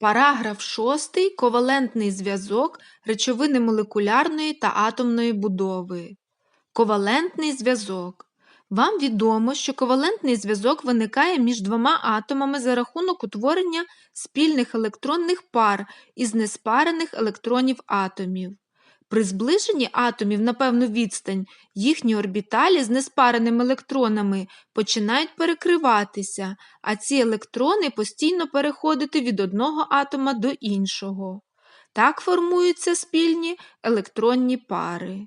Параграф 6. Ковалентний зв'язок речовини молекулярної та атомної будови. Ковалентний зв'язок. Вам відомо, що ковалентний зв'язок виникає між двома атомами за рахунок утворення спільних електронних пар із неспарених електронів атомів. При зближенні атомів на певну відстань їхні орбіталі з неспареними електронами починають перекриватися, а ці електрони постійно переходити від одного атома до іншого. Так формуються спільні електронні пари.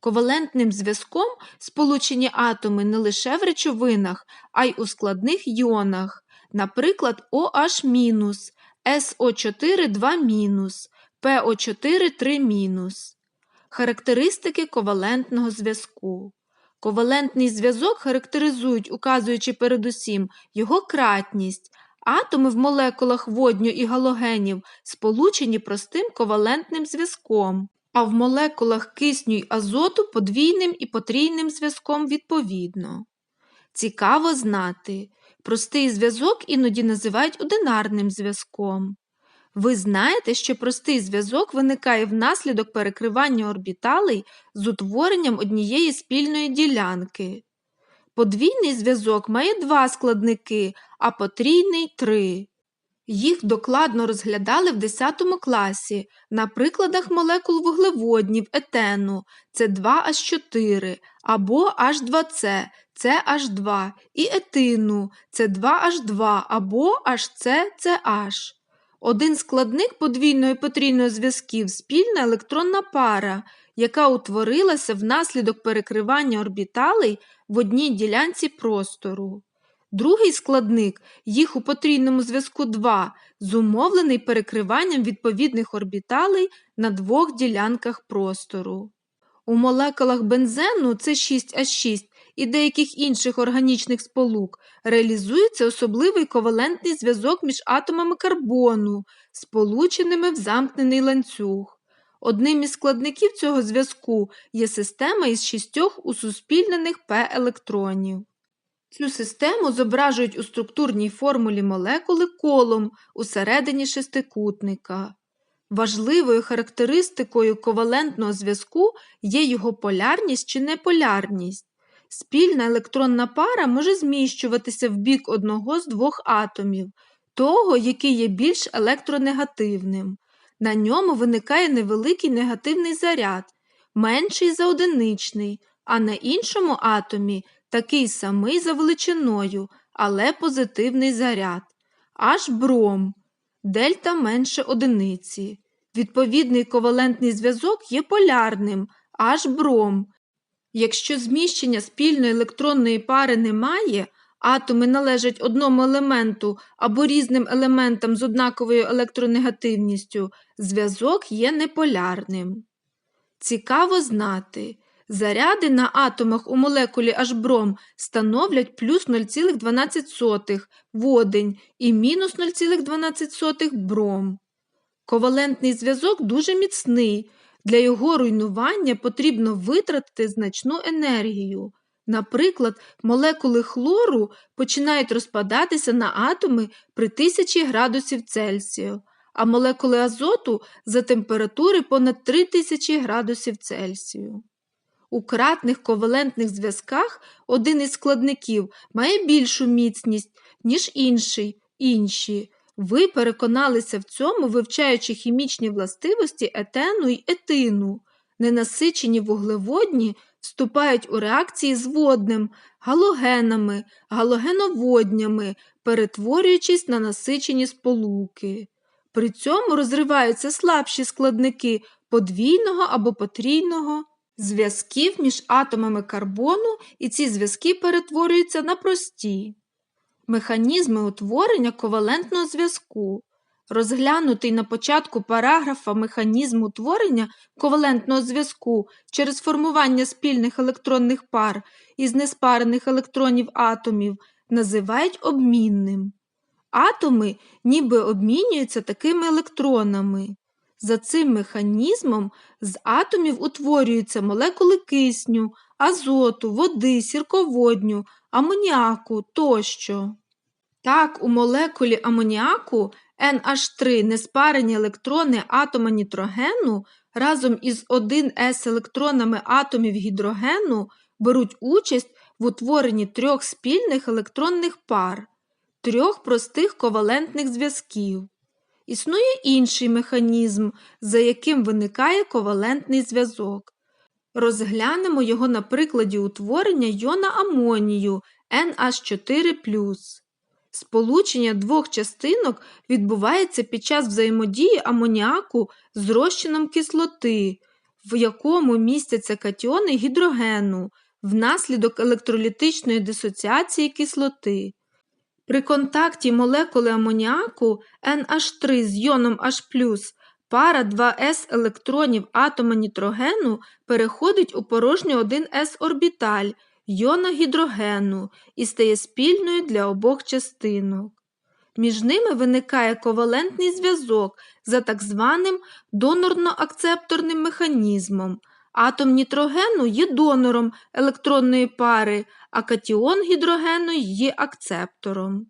Ковалентним зв'язком сполучені атоми не лише в речовинах, а й у складних йонах, наприклад, OH-, SO4 2 PO4 3 Характеристики ковалентного зв'язку. Ковалентний зв'язок характеризують, указуючи передусім його кратність. Атоми в молекулах водню і галогенів сполучені простим ковалентним зв'язком, а в молекулах кисню й азоту подвійним і потрійним зв'язком відповідно. Цікаво знати, простий зв'язок іноді називають одинарним зв'язком. Ви знаєте, що простий зв'язок виникає внаслідок перекривання орбіталей з утворенням однієї спільної ділянки. Подвійний зв'язок має два складники, а потрійний три. Їх докладно розглядали в 10 класі на прикладах молекул вуглеводнів етену це 2H4 або H2C це H2 і етину це 2H2 або HCCH. Один складник подвійної потрійної зв'язків спільна електронна пара, яка утворилася внаслідок перекривання орбіталей в одній ділянці простору. Другий складник, їх у потрійному зв'язку 2, зумовлений перекриванням відповідних орбіталей на двох ділянках простору. У молекулах бензену це 6H6 і деяких інших органічних сполук реалізується особливий ковалентний зв'язок між атомами карбону, сполученими в замкнений ланцюг. Одним із складників цього зв'язку є система із шістьох усуспільнених П-електронів. Цю систему зображують у структурній формулі молекули колом усередині шестикутника. Важливою характеристикою ковалентного зв'язку є його полярність чи неполярність. Спільна електронна пара може зміщуватися в бік одного з двох атомів, того, який є більш електронегативним. На ньому виникає невеликий негативний заряд, менший за одиничний, а на іншому атомі такий самий за величиною, але позитивний заряд. Аж бром, дельта менше одиниці. Відповідний ковалентний зв'язок є полярним, аж бром. Якщо зміщення спільної електронної пари немає, атоми належать одному елементу або різним елементам з однаковою електронегативністю, зв'язок є неполярним. Цікаво знати, заряди на атомах у молекулі H-бром становлять плюс 0,12 водень і мінус 0,12 бром. Ковалентний зв'язок дуже міцний. Для його руйнування потрібно витратити значну енергію. Наприклад, молекули хлору починають розпадатися на атоми при 1000 градусів Цельсію, а молекули азоту за температури понад 3000 градусів Цельсію. У кратних ковалентних зв'язках один із складників має більшу міцність, ніж інший, інші. Ви переконалися в цьому, вивчаючи хімічні властивості етену й етину. Ненасичені вуглеводні вступають у реакції з водним, галогенами, галогеноводнями, перетворюючись на насичені сполуки. При цьому розриваються слабші складники подвійного або потрійного зв'язків між атомами карбону, і ці зв'язки перетворюються на прості. Механізми утворення ковалентного зв'язку. Розглянутий на початку параграфа механізм утворення ковалентного зв'язку через формування спільних електронних пар із неспарених електронів атомів називають обмінним. Атоми ніби обмінюються такими електронами. За цим механізмом з атомів утворюються молекули кисню, азоту, води, сірководню, амоніаку тощо. Так, у молекулі амоніаку NH3 неспарені електрони атома нітрогену разом із 1s електронами атомів гідрогену беруть участь в утворенні трьох спільних електронних пар, трьох простих ковалентних зв'язків. Існує інший механізм, за яким виникає ковалентний зв'язок. Розглянемо його на прикладі утворення йона амонію NH4. Сполучення двох частинок відбувається під час взаємодії амоніаку з розчином кислоти, в якому містяться катіони гідрогену внаслідок електролітичної дисоціації кислоти. При контакті молекули амоніаку NH3 з йоном H+, пара 2s електронів атома нітрогену переходить у порожню 1s орбіталь йона гідрогену і стає спільною для обох частинок. Між ними виникає ковалентний зв'язок за так званим донорно-акцепторним механізмом. Атом нітрогену є донором електронної пари, а катіон гідрогену є акцептором.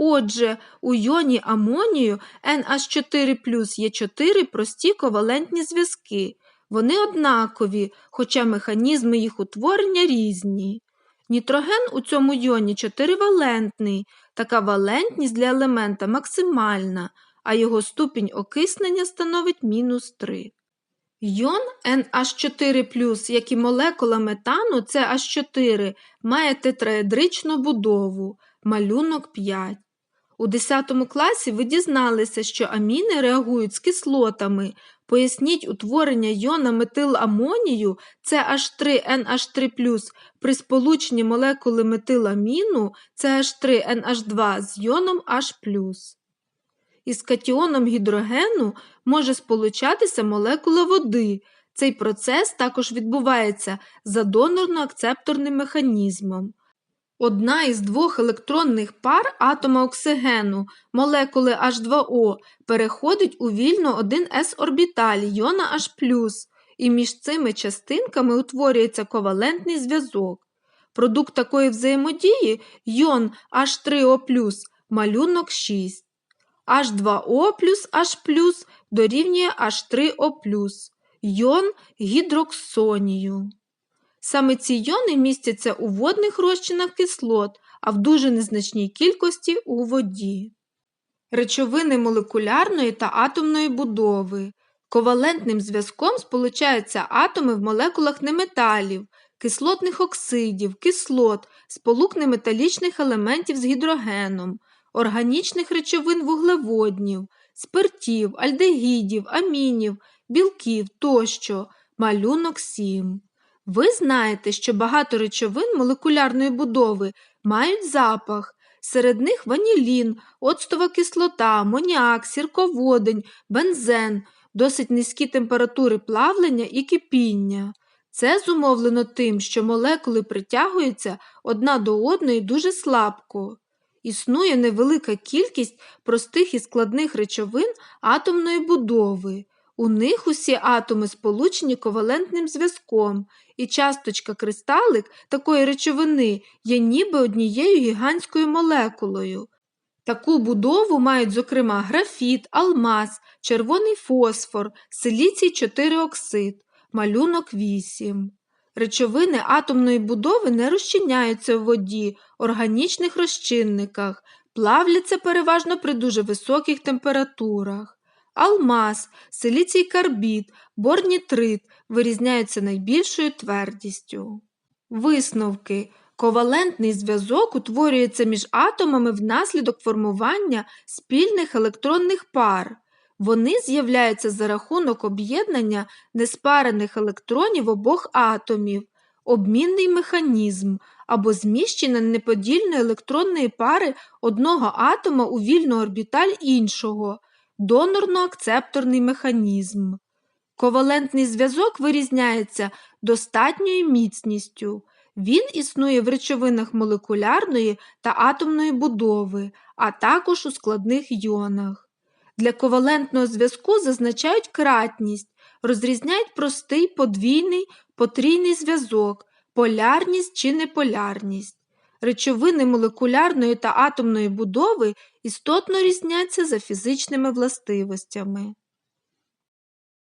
Отже, у йоні амонію NH4 є чотири прості ковалентні зв'язки. Вони однакові, хоча механізми їх утворення різні. Нітроген у цьому йоні чотиривалентний, така валентність для елемента максимальна, а його ступінь окиснення становить мінус 3. Йон NH4, як і молекула метану, це H4, має тетраедричну будову, малюнок 5. У 10 класі ви дізналися, що аміни реагують з кислотами. Поясніть утворення йона метиламонію CH3NH3 при сполученні молекули метиламіну CH3NH2 з йоном H. Із катіоном гідрогену може сполучатися молекула води. Цей процес також відбувається за донорно-акцепторним механізмом. Одна із двох електронних пар атома оксигену, молекули H2O, переходить у вільну 1s орбіталь йона H+, і між цими частинками утворюється ковалентний зв'язок. Продукт такої взаємодії йон H3O малюнок 6. H2O плюс H дорівнює H3O йон гідроксонію. Саме ці йони містяться у водних розчинах кислот, а в дуже незначній кількості у воді. Речовини молекулярної та атомної будови. Ковалентним зв'язком сполучаються атоми в молекулах неметалів, кислотних оксидів, кислот, сполук неметалічних елементів з гідрогеном, органічних речовин вуглеводнів, спиртів, альдегідів, амінів, білків тощо, малюнок 7. Ви знаєте, що багато речовин молекулярної будови мають запах. Серед них ванілін, оцтова кислота, амоніак, сірководень, бензен, досить низькі температури плавлення і кипіння. Це зумовлено тим, що молекули притягуються одна до одної дуже слабко. Існує невелика кількість простих і складних речовин атомної будови. У них усі атоми сполучені ковалентним зв'язком, і часточка кристалик такої речовини є ніби однією гігантською молекулою. Таку будову мають, зокрема, графіт, алмаз, червоний фосфор, силіцій 4 оксид, малюнок 8. Речовини атомної будови не розчиняються в воді, органічних розчинниках, плавляться переважно при дуже високих температурах. Алмаз, силіцій карбід, борнітрит вирізняються найбільшою твердістю. Висновки. Ковалентний зв'язок утворюється між атомами внаслідок формування спільних електронних пар. Вони з'являються за рахунок об'єднання неспарених електронів обох атомів, обмінний механізм або зміщення неподільної електронної пари одного атома у вільну орбіталь іншого, донорно-акцепторний механізм. Ковалентний зв'язок вирізняється достатньою міцністю. Він існує в речовинах молекулярної та атомної будови, а також у складних йонах. Для ковалентного зв'язку зазначають кратність, розрізняють простий подвійний, потрійний зв'язок, полярність чи неполярність. Речовини молекулярної та атомної будови істотно різняться за фізичними властивостями.